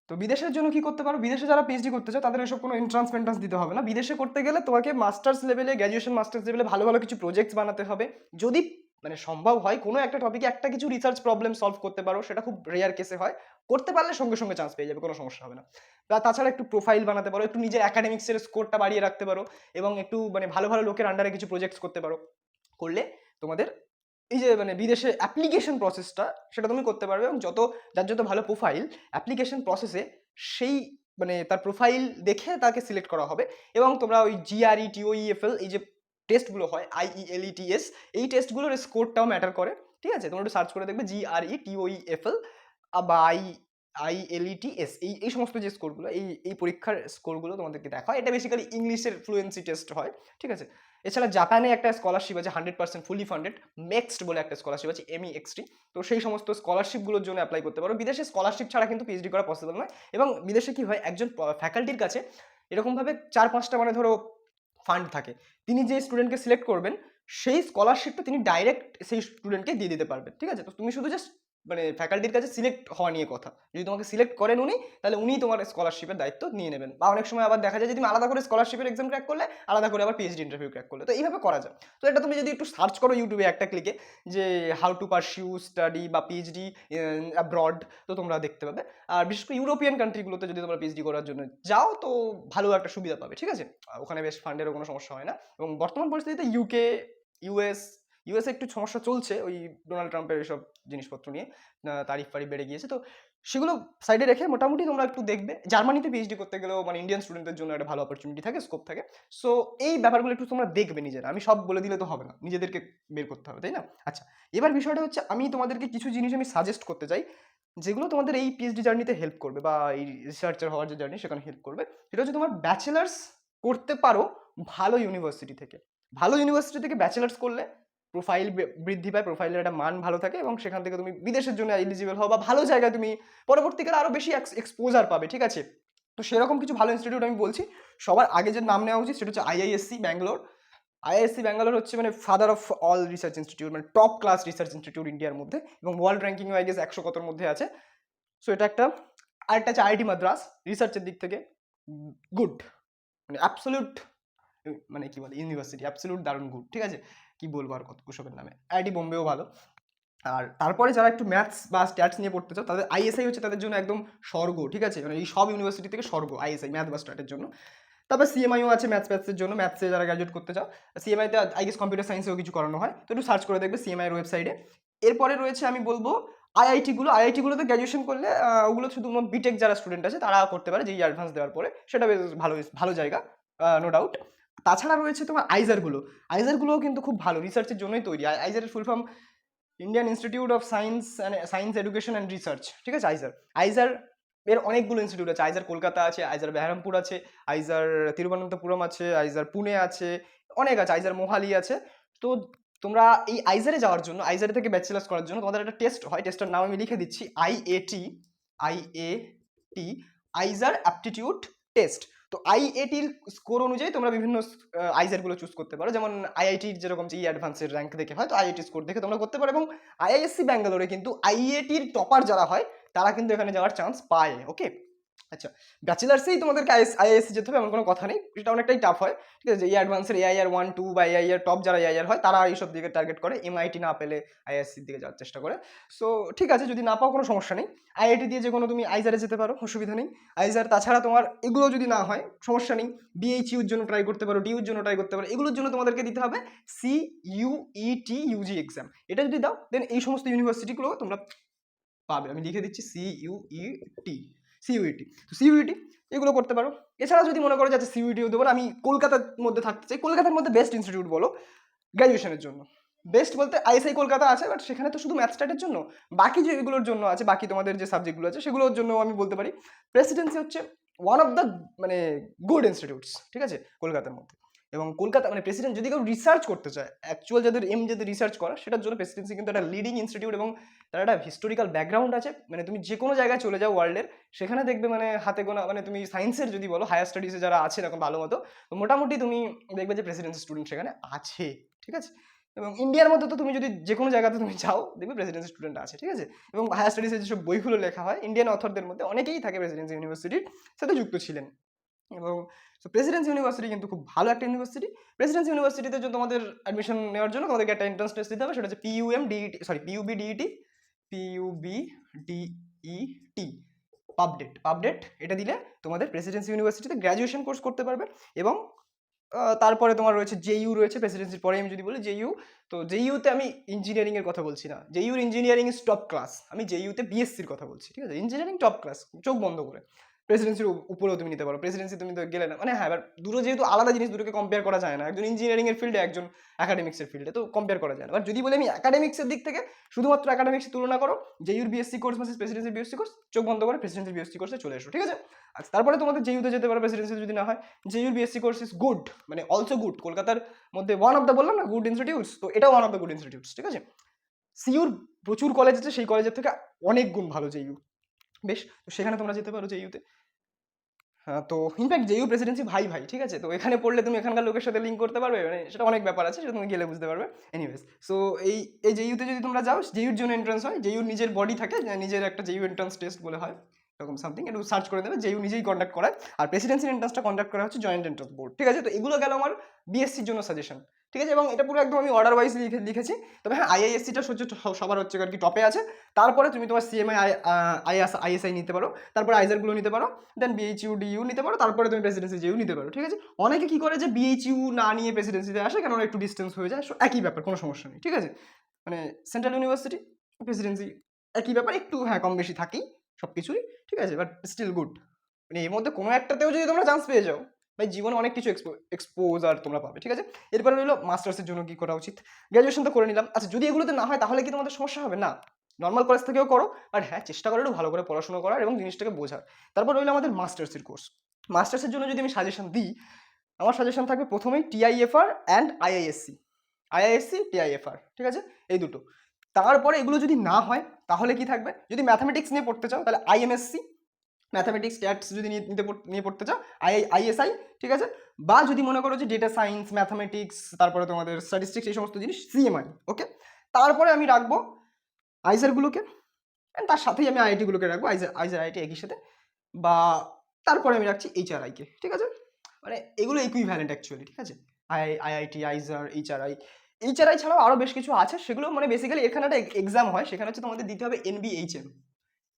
S1: তো বিদেশের জন্য কি করতে পারো? বিদেশে যারা পিএইচডি করতে চাও তাদের এসব কোনো এন্ট্রান্স ফেন্ট্রান্স দিতে হবে না। বিদেশে করতে গেলে তোমাকে মাস্টার্স লেভেলে গ্র্যাজুয়েশন মাস্টার্স লেভেলে ভালো ভালো কিছু প্রজেক্টস বানাতে হবে। যদি মানে সম্ভব হয়, কোনো একটা টপিকে একটা কিছু রিসার্চ প্রবলেম সলভ করতে পারো, সেটা খুব রেয়ার কেসে হয়। করতে পারলে সঙ্গে সঙ্গে চান্স পেয়ে যাবে, কোনো সমস্যা হবে না। বা তাছাড়া একটু প্রোফাইল বানাতে পারো, একটু নিজের একাডেমিক্সের স্কোরটা বাড়িয়ে রাখতে পারো এবং একটু মানে ভালো ভালো লোকের আন্ডারে কিছু প্রজেক্টস করতে পারো। করলে তোমাদের এই যে মানে বিদেশে অ্যাপ্লিকেশন প্রসেসটা সেটা তুমি করতে পারবে এবং যত, যার যত ভালো প্রোফাইল অ্যাপ্লিকেশন প্রসেসে সেই মানে তার প্রোফাইল দেখে তাকে সিলেক্ট করা হবে এবং তোমরা ওই জিআরই টিওইএফএল এই যে টেস্টগুলো হয় আইইএলইটিএস এই টেস্টগুলোর স্কোরটাও ম্যাটার করে, ঠিক আছে? তোমরা একটু সার্চ করে দেখবে জিআরই টিওইএফএল বা আই আইএলইটিএস এই এই সমস্ত যে স্কোরগুলো এই এই পরীক্ষার স্কোরগুলো তোমাদেরকে দেখা হয় এটা বেসিক্যালি ইংলিশের ফ্লুয়েন্সি টেস্ট হয়, ঠিক আছে? এছাড়া জাপানে একটা স্কলারশিপ আছে hundred percent fully funded MEXT বলে একটা স্কলারশিপ আছে এমই এক্সটি তো সেই সমস্ত স্কলারশিপগুলোর জন্য অ্যাপ্লাই করতে পারো। বিদেশে স্কলারশিপ ছাড়া কিন্তু পিএইচডি করা পসিবল নয় এবং বিদেশে কি হয়, একজন ফ্যাকাল্টির কাছে এরকমভাবে চার পাঁচটা মানে ধরো ফান্ড থাকে। তিনি যে স্টুডেন্টকে সিলেক্ট করবেন, সেই স্কলারশিপটা তিনি ডাইরেক্ট সেই স্টুডেন্টকে দিয়ে দিতে পারবেন, ঠিক আছে? তো তুমি শুধু জাস্ট মানে ফ্যাকাল্টির কাছে সিলেক্ট হওয়া নিয়ে কথা। যদি তোমাকে সিলেক্ট করেন উনি, তাহলে উনি তোমার স্কলারশিপের দায়িত্ব নিয়ে নেবেন। বা অনেক সময় আবার দেখা যায় যে তুমি আলাদা করে স্কলারশিপের এক্সাম ক্র্যাক করলে, আলাদা করে আবার পিএইচডি ইন্টারভিউ ক্র্যাক করলে। তো এইভাবে করা যায়। তো এটা তুমি যদি একটু সার্চ করো ইউটিউবে একটা ক্লিকে যে হাউ টু পারসিউ স্টাডি বা পিএইচডি অ্যাব্রড তো তোমরা দেখতে পাবে। আর বিশেষ করে ইউরোপিয়ান কান্ট্রিগুলোতে যদি তোমরা পিএইচডি করার জন্য যাও, তো ভালো একটা সুবিধা পাবে, ঠিক আছে? ওখানে বেশ ফান্ডেরও কোনো সমস্যা হয় না। এবং বর্তমান পরিস্থিতিতে ইউকে ইউএস ইউএসএ একটু সমস্যা চলছে ওই ডোনাল্ড ট্রাম্পের এইসব জিনিসপত্র নিয়ে তারিফ ফারিফ বেড়ে গিয়েছে। তো সেগুলো সাইডে রেখে মোটামুটি তোমরা একটু দেখবে। জার্মানিতে পিএইচডি করতে গেলেও মানে ইন্ডিয়ান স্টুডেন্টদের জন্য একটা ভালো অপরচুনিটি থাকে স্কোপ থাকে। সো এই ব্যাপারগুলো একটু তোমরা দেখবে নিজেরা। আমি সব বলে দিলে তো হবে না, নিজেদেরকে বের করতে হবে, তাই না? আচ্ছা এবার বিষয়টা হচ্ছে আমি তোমাদেরকে কিছু জিনিস আমি সাজেস্ট করতে চাই, যেগুলো তোমাদের এই পিএইচডি জার্নিতে হেল্প করবে বা এই রিসার্চার হওয়ার যে জার্নি সেখানে হেল্প করবে। সেটা হচ্ছে তোমার ব্যাচেলার্স করতে পারো ভালো ইউনিভার্সিটি থেকে। ভালো ইউনিভার্সিটি থেকে ব্যাচেলার্স করলে প্রোফাইল বৃদ্ধি পায় প্রোফাইলের একটা মান ভালো থাকে এবং সেখান থেকে তুমি বিদেশের জন্য এলিজিবল হও বা ভালো জায়গায় তুমি পরবর্তীকালে আরও বেশি এক্সপোজার পাবে, ঠিক আছে? তো সেরকম কিছু ভালো ইনস্টিটিউট আমি বলছি। সবার আগে যে নাম নেওয়া উচিত সেটা হচ্ছে আইআইএসসি ব্যাঙ্গালোর আইআইএসসি ব্যাঙ্গালোর হচ্ছে মানে father of all research institute মানে টপ ক্লাস রিসার্চ ইনস্টিটিউট ইন্ডিয়ার মধ্যে এবং ওয়ার্ল্ড র্যাঙ্কিংও আই গেস একশো কতর মধ্যে আছে। সো এটা একটা, আরেকটা আছে আইআইটি মাদ্রাস রিসার্চের দিক থেকে গুড মানে অ্যাবসলিউট মানে কি বলে ইউনিভার্সিটি অ্যাবসলিউট দারুণ গুড ঠিক আছে? কি বলব আর কত ওসবের নামে? আইআইটি বোম্বেও ভালো। আর তারপরে যারা একটু ম্যাথস বা স্ট্যাটস নিয়ে পড়তে চাও, তাদের আইএসআই হচ্ছে তাদের জন্য একদম স্বর্গ, ঠিক আছে? মানে এই সব ইউনিভার্সিটি থেকে স্বর্গ আইএসআই ম্যাথ বা স্ট্যাটের জন্য। তারপর সিএমআইও আছে ম্যাথস ম্যাথসের জন্য। ম্যাথসে যারা গ্র্যাজুয়েট করতে চাও সিএমআইতে আই গেস কম্পিউটার সায়েন্সেও কিছু করানো হয়। তো একটু সার্চ করে দেখবে সিএমআইয়ের ওয়েবসাইটে এরপরে রয়েছে আমি বলব আইআইটিগুলো আইআইটিগুলোতে গ্র্যাজুয়েশন করলে ওগুলো শুধু বিটেক যারা স্টুডেন্ট আছে, তারা করতে পারে, যেই অ্যাডভান্স দেওয়ার পরে। সেটা বেশ ভালো ভালো জায়গা নো ডাউট তাছাড়া রয়েছে তোমার আইজারগুলো আইজারগুলোও কিন্তু খুব ভালো রিসার্চের জন্যই তৈরি। আইজারের full form Indian Institute of Science and Science Education and Research ঠিক আছে আইজার আইজার এর অনেকগুলো ইনস্টিটিউট আছে। আইজার কলকাতা আছে আইজার বেহারামপুর আছে আইজার তিরুবনন্তপুরম আছে আইজার পুনে আছে, অনেক আছে। আইজার মোহালি আছে। তো তোমরা এই আইজারে যাওয়ার জন্য আইজারে থেকে ব্যাচেলার্স করার জন্য তোমাদের একটা টেস্ট হয়। টেস্টের নাম আমি লিখে দিচ্ছি আইএটি আইএটি আইজার অ্যাপটিটিউড টেস্ট তো আইএটির স্কোর অনুযায়ী তোমরা বিভিন্ন আইজারগুলো চুজ করতে পারো। যেমন আইআইটির যেরকম যে ই অ্যাডভান্সের র্যাঙ্ক দেখে হয়, তো আইআইটি স্কোর দেখে তোমরা করতে পারো। এবং আইআইএসসি ব্যাঙ্গালোরে কিন্তু আইএটির টপার যারা হয়, তারা কিন্তু এখানে যাওয়ার চান্স পায় ওকে আচ্ছা ব্যাচেলার্সেই তোমাদেরকে আইআইএসসি যেতে হবে, এমন কোনো কথা নেই। এটা অনেকটাই টাফ হয়, ঠিক আছে? এই অ্যাডভান্সের এআইআর ওয়ান টু বা এআইআর টপ যারা এআইআর হয়, তারা এইসব দিকে টার্গেট করে এমআইটি না পেলে আইআইএসসির দিকে যাওয়ার চেষ্টা করে। সো ঠিক আছে, যদি না পাও কোনো সমস্যা নেই। আইআইটি দিয়ে যে কোনো তুমি আইজারে যেতে পারো, অসুবিধা নেই। আইজার তাছাড়া তোমার এগুলো যদি না হয়, সমস্যা নেই। বিএইচইউর জন্য ট্রাই করতে পারো ডিউর জন্য ট্রাই করতে পারো, এগুলোর জন্য তোমাদেরকে দিতে হবে সি ইউইটি ইউজি এক্সাম এটা যদি দাও দেন এই সমস্ত ইউনিভার্সিটিগুলো তোমরা পাবে। আমি লিখে দিচ্ছি সি ইউইটি সিইউইটি তো সিউইটি এগুলো করতে পারো। এছাড়া যদি মনে করো যে আচ্ছা সিইউটিও দেবো আমি কলকাতার মধ্যে থাকতে চাই। কলকাতার মধ্যে বেস্ট ইনস্টিটিউট বলো গ্র্যাজুয়েশনের জন্য। বেস্ট বলতে আইএসআই কলকাতা আছে বাট সেখানে তো শুধু ম্যাথ স্টার্টের জন্য। বাকি যে এগুলোর জন্য আছে, বাকি তোমাদের যে সাবজেক্টগুলো আছে, সেগুলোর জন্য আমি বলতে পারি। প্রেসিডেন্সি হচ্ছে ওয়ান অফ দ্য মানে গুড ইনস্টিটিউটস ঠিক আছে? কলকাতার মধ্যে। এবং কলকাতা মানে প্রেসিডেন্ট যদি কেউ রিসার্চ করতে চায় অ্যাকচুয়াল যাদের এম যদি রিসার্চ করা সেটার জন্য প্রেসিডেন্সি কিন্তু একটা লিডিং ইনস্টিটিউট এবং তার একটা হিস্টোরিক্যাল ব্যাকগ্রাউন্ড আছে। মানে তুমি যে কোনো জায়গায় চলে যাও ওয়ার্ল্ডের সেখানে দেখবে মানে হাতে গোনা মানে তুমি সায়েন্সের যদি বলো হায়ার স্টাডিজে যারা আছে এরকম ভালো মতো, তো মোটামুটি তুমি দেখবে যে প্রেসিডেন্সি স্টুডেন্ট সেখানে আছে, ঠিক আছে? এবং ইন্ডিয়ার মধ্যে তো তুমি যদি যে কোনো জায়গাতে তুমি যাও, দেখবে প্রেসিডেন্সি স্টুডেন্ট আছে, ঠিক আছে? এবং হায়ার স্টাডিজের যেসব বইগুলো লেখা হয় ইন্ডিয়ান অথরদের মধ্যে অনেকেই থাকে প্রেসিডেন্সি ইউনিভার্সিটির সাথে যুক্ত ছিলেন। এবং তো প্রেসিডেন্সি ইউনিভার্সিটি কিন্তু খুব ভালো একটা ইউনিভার্সিটি প্রেসিডেন্সি ইউনিভার্সিটিতে যদি তোমাদের অ্যাডমিশন নেওয়ার জন্য তোমাদেরকে একটা এন্ট্রান্স টেস্ট দিতে হবে, সেটা হচ্ছে PUM DET sorry PUB DET PUB DET PUBDET PUBDET এটা দিলে তোমাদের প্রেসিডেন্সি ইউনিভার্সিটিতে গ্র্যাজুয়েশন কোর্স করতে পারবে এবং তারপরে তোমার রয়েছে জেইউ রয়েছে প্রেসিডেন্সির পরে আমি যদি বলি জেইউ তো জেইউতে আমি ইঞ্জিনিয়ারিংয়ের কথা বলছি না। জেইউর ইঞ্জিনিয়ারিং ইজ টপ ক্লাস আমি জেইউতে বিএসসির কথা বলছি, ঠিক আছে? ইঞ্জিনিয়ারিং টপ ক্লাস চোখ বন্ধ করে। প্রেসিডেন্সির উপরেও তুমি নিতে পারো। প্রেসিডেন্সি তুমি তো গেলে না। মানে হ্যাঁ এবার দুটো যেহেতু আলাদা জিনিস, দুটোকে কম্পেয়ার করা যায় না। একজন ইঞ্জিনিয়ারিং এর ফিল্ডে একজন একাডেমিক্সের ফিল্ডে তো কম্পেয়ার করা যায় না। এবার যদি বলি আমি একাডেমিক্সের দিক থেকে, শুধুমাত্র একাডেমিক্স তুলনা করো জেইউর বিএসসি কোর্স ভার্সেস প্রেসিডেন্সির বিএসসি কোর্স চোখ বন্ধ করে প্রেসিডেন্সির বিএসসি কোর্সে চলে এসো, ঠিক আছে? আচ্ছা তারপরে তোমাদের জেইউতে যেতে পারো প্রেসিডেন্সি যদি না হয় জেইউর বিএসসি কোর্স ইজ গুড মানে অলসো গুড কলকাতার মধ্যে ওয়ান অফ দ্য বললাম না গুড ইনস্টিটিউটস তো এটাও one of the good institutes ঠিক আছে? সিইউর প্রচুর কলেজ আছে, সেই কলেজের থেকে অনেক গুণ ভালো জেইউ বেশ, তো সেখানে তোমরা যেতে পারো জেইউতে হ্যাঁ তো ইনফ্যাক্ট জেইউ প্রেসিডেন্সি ভাই ভাই, ঠিক আছে? তো এখানে পড়লে তুমি এখানকার লোকের সাথে লিঙ্ক করতে পারবে মানে সেটা অনেক ব্যাপার আছে, সেটা তুমি গেলে বুঝতে পারবে। এনিওয়েজ সো এই এই জেইউতে যদি তোমরা যাও জেইউর জন্য এন্ট্রান্স হয় জেইউর নিজের বডি থাকে, নিজের একটা জেইউ এন্ট্রান্স টেস্ট বলে হয়। এরকম সামথিং একটু সার্চ করে দেবে জেইউ নিজেই কন্ডাক্ট করায়। আর প্রেসিডেন্সির এন্ট্রান্সটা কন্ডাক্ট করা হচ্ছে জয়েন্ট এন্ট্রান্স বোর্ড ঠিক আছে? তো এগুলো গেল আমার বিএসসির জন্য সাজেশন ঠিক আছে? এবং এটা পুরো একদম আমি অর্ডার ওয়াইজ লিখে, লিখেছি। তবে হ্যাঁ আইআইএসসিটা হচ্ছে স- সবার হচ্ছে আর কি টপে আছে। তারপরে তুমি তোমার সিএমআই আইএস আইএসআই নিতে পারো। তারপরে আইজারগুলো নিতে পারো। দেন বিএইচইউ ডিইউ নিতে পারো। তারপরে তুমি প্রেসিডেন্সি যেও নিতে পারো। ঠিক আছে? অনেকে কি করে যে বিএইচইউ না নিয়ে প্রেসিডেন্সিতে আসে, কেননা একটু ডিস্টেন্স হয়ে যায়। একই ব্যাপার, কোনো সমস্যা নেই। ঠিক আছে? মানে সেন্ট্রাল ইউনিভার্সিটি প্রেসিডেন্সি একই ব্যাপার। একটু হ্যাঁ কম বেশি থাকেই। সব কিছুই ঠিক আছে? বাট স্টিল গুড মানে এর মধ্যে কোনো একটাতেও যদি তোমরা চান্স পেয়ে যাও, ভাই জীবনে অনেক কিছু এক্সপোজ আর তোমরা পাবে, ঠিক আছে? এরপরে রইল মাস্টার্সের জন্য কি করা উচিত? গ্র্যাজুয়েশন তো করে নিলাম। আচ্ছা যদি এগুলোতে না হয় তাহলে কি তোমাদের সমস্যা হবে? না। নর্মাল কলেজ থেকেও করো। বাট হ্যাঁ চেষ্টা করো একটু ভালো করে পড়াশোনা করার এবং জিনিসটাকে বোঝার। তারপর রইল আমাদের মাস্টার্সের কোর্স মাস্টার্সের জন্য যদি আমি সাজেশন দিই, আমার সাজেশন থাকবে প্রথমেই TIFR and IISc IISc TIFR ঠিক আছে? এই দুটো। তারপরে এগুলো যদি না হয়, তাহলে কি থাকবে? যদি ম্যাথামেটিক্স নিয়ে পড়তে চাও, তাহলে আইএমএসসি ম্যাথামেটিক্স স্ট্যাটস যদি নিয়ে, নিতে নিয়ে পড়তে চাও আই আইএসআই ঠিক আছে? বা যদি মনে করো যে ডেটা সায়েন্স ম্যাথামেটিক্স তারপরে তোমাদের স্ট্যাটিস্টিক্স এই সমস্ত জিনিস সিএমআই ওকে তারপরে আমি রাখব আইজারগুলোকে and তার সাথেই আমি আইআইটিগুলোকে রাখব আইজার আইজার আইআইটি একই সাথে, বা তারপরে আমি রাখছি এইচআরআইকে ঠিক আছে? মানে এগুলো ইকুইভ্যালেন্ট অ্যাকচুয়ালি ঠিক আছে? আই আইআইটি আইজার এইচআরআই এইচআরআই ছাড়াও আরও বেশ কিছু আছে, সেগুলো মানে বেসিক্যালি এখানে একটা এক্সাম হয়, সেখানে হচ্ছে তোমাদের দিতে হবে এনবিএইচএম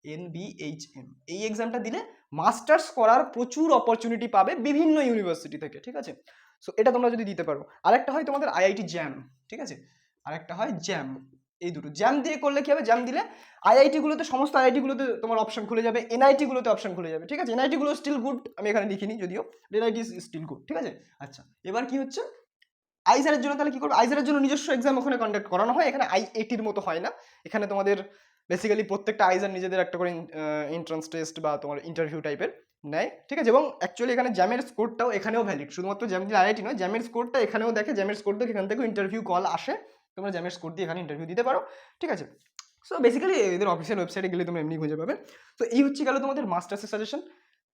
S1: এনবিএইচএম এই এক্সামটা দিলে মাস্টার্স করার প্রচুর অপরচুনিটি পাবে বিভিন্ন ইউনিভার্সিটি থেকে, ঠিক আছে? সো এটা তোমরা যদি দিতে পারো। আরেকটা হয় তোমাদের আইআইটি জ্যাম ঠিক আছে? আরেকটা হয় জ্যাম এই দুটো। জ্যাম দিয়ে করলে কি হবে? জ্যাম দিলে আইআইটি গুলোতে, সমস্ত আইআইটি গুলোতে তোমার অপশন খুলে যাবে এনআইটি গুলোতে অপশন খুলে যাবে, ঠিক আছে? এনআইটি গুলো স্টিল গুড আমি এখানে লিখিনি, যদিও এনআইটি স্টিল গুড ঠিক আছে? আচ্ছা এবার কি হচ্ছে? আইজারের জন্য তাহলে কি করবে? আইজারের জন্য নিজস্ব এক্সাম ওখানে কন্ডাক্ট করানো হয়, এখানে আই আইএটির মতো হয় না। এখানে তোমাদের বেসিক্যালি প্রত্যেকটা আইজার নিজেদের একটা করে এন্ট্রান্স টেস্ট বা তোমার ইন্টারভিউ টাইপের নেয়, ঠিক আছে? এবং অ্যাকচুয়ালি এখানে জ্যামের স্কোরটাও এখানেও ভ্যালিড শুধুমাত্র জ্যাম দিয়ে আইআইটি নয় জ্যামের স্কোরটা এখানেও দেখে জ্যামের স্কোর দেখে এখান থেকেও ইন্টারভিউ কল আসে। তোমরা জ্যামের স্কোর দিয়ে এখানে ইন্টারভিউ দিতে পারো, ঠিক আছে? সো বেসিক্যালি এদের অফিসিয়াল ওয়েবসাইটে গেলে তোমরা এমনি খুঁজে পাবে। তো এই হচ্ছে গেল তোমাদের মাস্টার্সের সাজেশন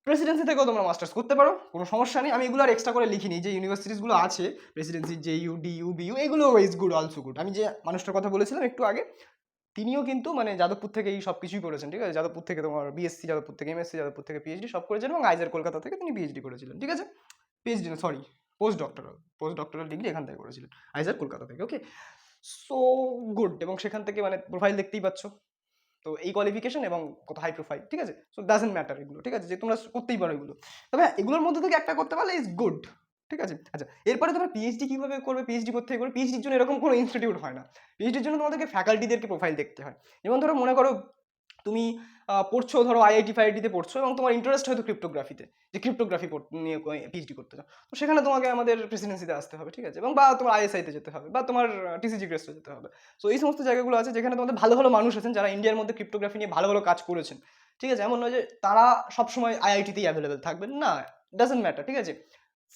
S1: প্রেসিডেন্সি থেকেও তোমরা মাস্টার্স করতে পারো, কোনো সমস্যা নেই। আমি এগুলো আর এক্সট্রা করে লিখিনি। যে ইউনিভার্সিটিসগুলো আছে Presidency J U D U B U এগুলো ইজ গুড অলসো গুড আমি যে মানুষটার কথা বলেছিলাম একটু আগে, তিনিও কিন্তু মানে যাদবপুর থেকে এই সব কিছুই করেছেন, ঠিক আছে? যাদবপুর থেকে তোমার বিএসসি যাদবপুর থেকে এমএসসি যাদবপুর থেকে পিএইচডি সব করেছেন এবং আইজার কলকাতা থেকে তিনি পিএইচডি করেছিলেন, ঠিক আছে? পিএইচডি না sorry post doctoral post doctoral degree এখান থেকে করেছিলেন, আইজার কলকাতা থেকে ওকে সো গুড এবং সেখান থেকে মানে প্রোফাইল দেখতেই পাচ্ছ। তো এই কোয়ালিফিকেশন এবং কত হাই প্রোফাইল ঠিক আছে? সো ডাজেন্ট ম্যাটার এগুলো, ঠিক আছে? যে তোমরা করতেই পারো এগুলো। তবে এগুলোর মধ্যে থেকে একটা করতে পারলে ইজ গুড ঠিক আছে? আচ্ছা এরপরে তোমরা পিএইচডি কীভাবে করবে পিএইচডি করতে করবে পিএইচডির জন্য এরকম কোনো ইনস্টিটিউট হয় না। পিএইচডির জন্য তোমাদেরকে ফ্যাকাল্টিদেরকে প্রোফাইল দেখতে হয়। যেমন ধরো মনে করো তুমি পড়ছো, ধরো আইআইটি ফাইআইটিতে পড়ছো এবং তোমার ইন্টারেস্ট হয়তো ক্রিপ্টোগ্রাফিতে যে ক্রিপ্টোগ্রাফি নিয়ে পিএইচডি করতে চাও তো সেখানে তোমাকে আমাদের প্রেসিডেন্সিতে আসতে হবে, ঠিক আছে? এবং বা তোমার আইএসআইতে যেতে হবে, বা তোমার টিসিজি ক্রেস্টে যেতে হবে। সো এই সমস্ত জায়গাগুলো আছে যেখানে তোমাদের ভালো ভালো মানুষ আছেন যারা ইন্ডিয়ার মধ্যে ক্রিপ্টোগ্রাফি নিয়ে ভালো ভালো কাজ করেছেন। ঠিক আছে? এমন নয় যে তারা সবসময় আইআইটিতেই অ্যাভেলেবেল থাকবেন, না। ডাজেন্ট ম্যাটার ঠিক আছে?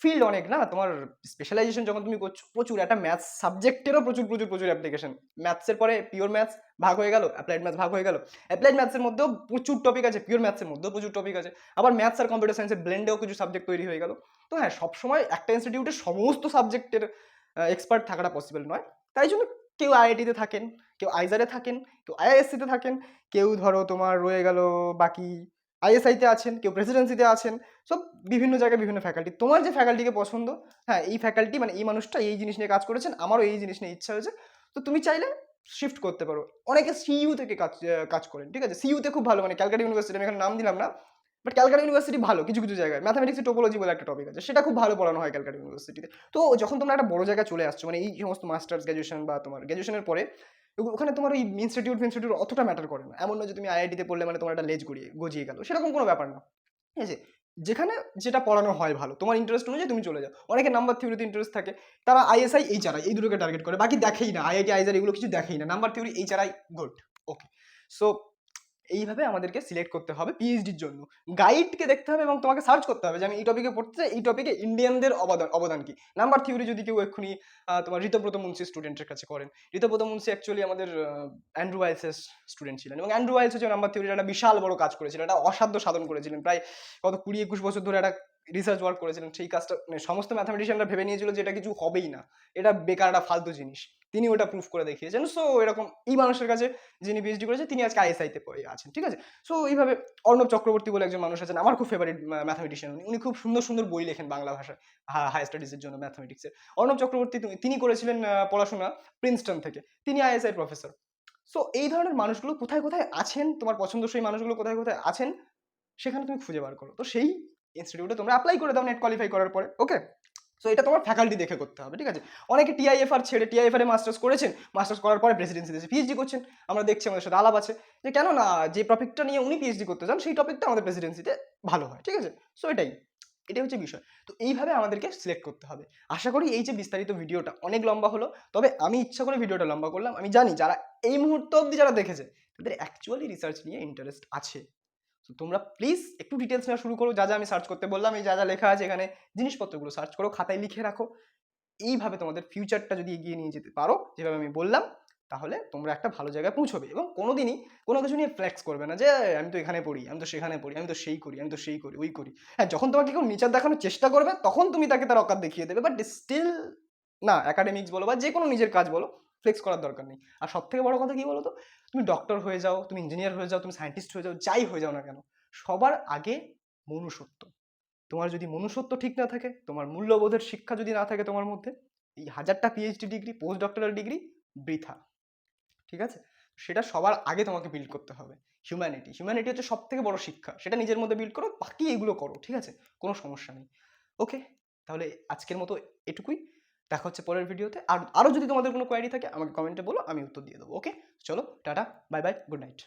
S1: ফিল্ড অনেক, না? তোমার স্পেশালাইজেশন যখন তুমি করছ, প্রচুর একটা ম্যাথস সাবজেক্টেরও প্রচুর প্রচুর প্রচুর অ্যাপ্লিকেশন ম্যাথসের পরে পিওর ম্যাথস ভাগ হয়ে গেল অ্যাপ্লাইড ম্যাথস ভাগ হয়ে গেল। অ্যাপ্লাইড ম্যাথসের মধ্যেও প্রচুর টপিক আছে পিওর ম্যাথসের মধ্যেও প্রচুর টপিক আছে। আবার ম্যাথস আর কম্পিউটার সায়েন্সের ব্লেন্ডেও কিছু সাবজেক্ট তৈরি হয়ে গেল। তো হ্যাঁ সবসময় একটা ইনস্টিটিউটে সমস্ত সাবজেক্টের এক্সপার্ট থাকাটা পসিবল নয়। তাই জন্য কেউ আইআইটিতে থাকেন, কেউ আইজারে থাকেন, কেউ আইআইএসসিতে থাকেন, কেউ ধরো তোমার রয়ে গেল বাকি আইএসআইতে আছেন, কেউ প্রেসিডেন্সিতে আছেন। সব বিভিন্ন জায়গায় বিভিন্ন ফ্যাকাল্টি তোমার যে ফ্যাকাল্টিকে পছন্দ হ্যাঁ এই ফ্যাকাল্টি মানে এই মানুষটা এই জিনিস নিয়ে কাজ করেছেন, আমারও এই জিনিস নিয়ে ইচ্ছা হয়েছে। তো তুমি চাইলে শিফট করতে পারো। অনেকে সিইউ থেকে কাজ কাজ করেন, ঠিক আছে? সিইউতে খুব ভালো মানে ক্যালকাটা ইউনিভার্সিটি আমি এখানে নাম দিলাম না বাট ক্যালকাটা ইউনিভার্সিটি ভালো, কিছু কিছু জায়গায়। ম্যাথামেটিক্স টোপোলজি বলে একটা টপিক আছে, সেটা খুব ভালো পড়ানো হয় ক্যালকাটা ইউনিভার্সিটিতে তো। যখন তোমরা একটা বড় জায়গায় চলে আসছো মানে এই সমস্ত মাস্টার্স গ্র্যাজুয়েশন বা তোমার গ্র্যাজুয়েশনের পরে ওখানে তোমার ওই ইনস্টিটিউট ফিনস্টিটিউট অতটা ম্যাটার করে না। এমন নয় যে তুমি আইআইটিতে পড়লে মানে তোমার একটা লেজ গড়িয়ে, গজিয়ে গেল, সেরকম কোনো ব্যাপার না, ঠিক আছে? যেখানে যেটা পড়ানো হয় ভালো। তোমার ইন্টারেস্ট অনুযায়ী তুমি চলে যাও। অনেকে নাম্বার থিওরিতে ইন্টারেস্ট থাকে। তারা আইএসআই এই চারাই এই দুটোকে টার্গেট করে। বাকি দেখেই না। আইআইটি আইজার এগুলো কিছু দেখেই না। নাম্বার থিওরি এই চারাই গুড ওকে সো এইভাবে আমাদেরকে সিলেক্ট করতে হবে পিএইচডির জন্য। গাইডকে দেখতে হবে এবং তোমাকে সার্চ করতে হবে যে আমি এই টপিকে পড়তে চাই, এই টপিকে ইন্ডিয়ানদের অবদান অবদান কি? নাম্বার থিওরি যদি কেউ এক্ষুনি তোমার ঋতব্রত মুন্সি স্টুডেন্টের কাছে করেন। ঋতব্রত মুন্সি অ্যাকচুয়ালি আমাদের অ্যান্ড্রু ওয়াইলসের স্টুডেন্ট ছিলেন এবং অ্যান্ড্রু ওয়াইলস হচ্ছে নাম্বার থিওরির একটা বিশাল বড় কাজ করেছিলেন, একটা অসাধ্য সাধন করেছিলেন। প্রায় কত কুড়ি একুশ বছর ধরে একটা রিসার্চ ওয়ার্ক করেছিলেন, সেই কাজটা মানে সমস্ত ম্যাথামেটিশিয়ানরা ভেবে নিয়েছিল যে এটা কিছু হবেই না। এটা বেকার একটা ফালতু জিনিস। তিনি ওটা প্রুফ করে দেখিয়েছেন। সো এরকম এই মানুষের কাছে যিনি পিএইচডি করেছে, তিনি আজকে আইএসআইতে পড়ে আছেন, ঠিক আছে? সো এইভাবে অর্ণব চক্রবর্তী বলে একজন মানুষ আছেন, আমার খুব ফেভারিট ম্যাথামেটিশিয়ান উনি। উনি খুব সুন্দর সুন্দর বই লেখেন বাংলা ভাষায় হাই স্টাডিজের জন্য ম্যাথামেটিক্সের অর্ণব চক্রবর্তী তিনি করেছিলেন পড়াশোনা প্রিন্সটন থেকে। তিনি আইএসআই প্রফেসর সো এই ধরনের মানুষগুলো কোথায় কোথায় আছেন, তোমার পছন্দসই মানুষগুলো কোথায় কোথায় আছেন, সেখানে তুমি খুঁজে বার করো। তো সেই ইনস্টিটিউটে তোমরা অ্যাপ্লাই করে দাও নেট কোয়ালিফাই করার পরে ওকে সো এটা তোমার ফ্যাকাল্টি দেখে করতে হবে, ঠিক আছে? অনেকে টিআইএফআর ছেড়ে টিআইএফআর মাস্টার্স করেছেন মাস্টার্স করার পরে প্রেসিডেন্সি দেশে পিএইচডি করছেন। আমরা দেখছি আমাদের সাথে আলাপ আছে যে, কেন না, যে টপিকটা নিয়ে উনি পিএইচডি করতে চান, সেই টপিকটা আমাদের প্রেসিডেন্সিতে ভালো হয়, ঠিক আছে? সো এটাই এটাই হচ্ছে বিষয়। তো এইভাবে আমাদেরকে সিলেক্ট করতে হবে। আশা করি এই যে বিস্তারিত ভিডিওটা অনেক লম্বা হলো, তবে আমি ইচ্ছা করে ভিডিওটা লম্বা করলাম। আমি জানি যারা এই মুহূর্ত অবধি যারা দেখেছে, তাদের অ্যাকচুয়ালি রিসার্চ নিয়ে ইন্টারেস্ট আছে। তো তোমরা প্লিজ একটু ডিটেলস নেওয়া শুরু করো, যা যা আমি সার্চ করতে বললাম, এই যা যা লেখা আছে এখানে, জিনিসপত্রগুলো সার্চ করো, খাতায় লিখে রাখো। এইভাবে তোমাদের ফিউচারটা যদি এগিয়ে নিয়ে যেতে পারো, যেভাবে আমি বললাম, তাহলে তোমরা একটা ভালো জায়গায় পৌঁছবে এবং কোনোদিনই কোনো কিছু নিয়ে ফ্লেক্স করবে না যে আমি তো এখানে পড়ি, আমি তো সেখানে পড়ি, আমি তো সেই করি, আমি তো সেই করি, ওই করি। হ্যাঁ যখন তোমাকে কেউ নিচার দেখানোর চেষ্টা করবে, তখন তুমি তাকে তার অকাত দেখিয়ে দেবে বাট স্টিল না একাডেমিক্স বলো বা যে কোনো নিজের কাজ বলো ফ্লেক্স করার দরকার নেই। আর সব থেকে বড় কথা কি বলো তো তুমি ডক্টর হয়ে যাও, তুমি ইঞ্জিনিয়ার হয়ে যাও, তুমি সায়েন্টিস্ট হয়ে যাও, যাই হয়ে যাও না কেন, সবার আগে মনুষ্যত্ব। তোমার যদি মনুষ্যত্ব ঠিক না থাকে, তোমার মূল্যবোধের শিক্ষা যদি না থাকে তোমার মধ্যে, এই হাজারটা PhD degree post doctoral degree বৃথা। ঠিক আছে? সেটা সবার আগে তোমাকে বিল্ড করতে হবে। হিউম্যানিটি হিউম্যানিটি হচ্ছে সব থেকে বড় শিক্ষা। সেটা নিজের মধ্যে বিল্ড করো, বাকি এগুলো করো। ঠিক আছে? কোনো সমস্যা নেই। ওকে তাহলে আজকের মতো এটুকুই। দেখা হচ্ছে পরের ভিডিওতে। আর আরও যদি তোমাদের কোনো কোয়ারি থাকে, আমাকে কমেন্টে বলো, আমি উত্তর দিয়ে দেবো ওকে চলো, tata bye bye good night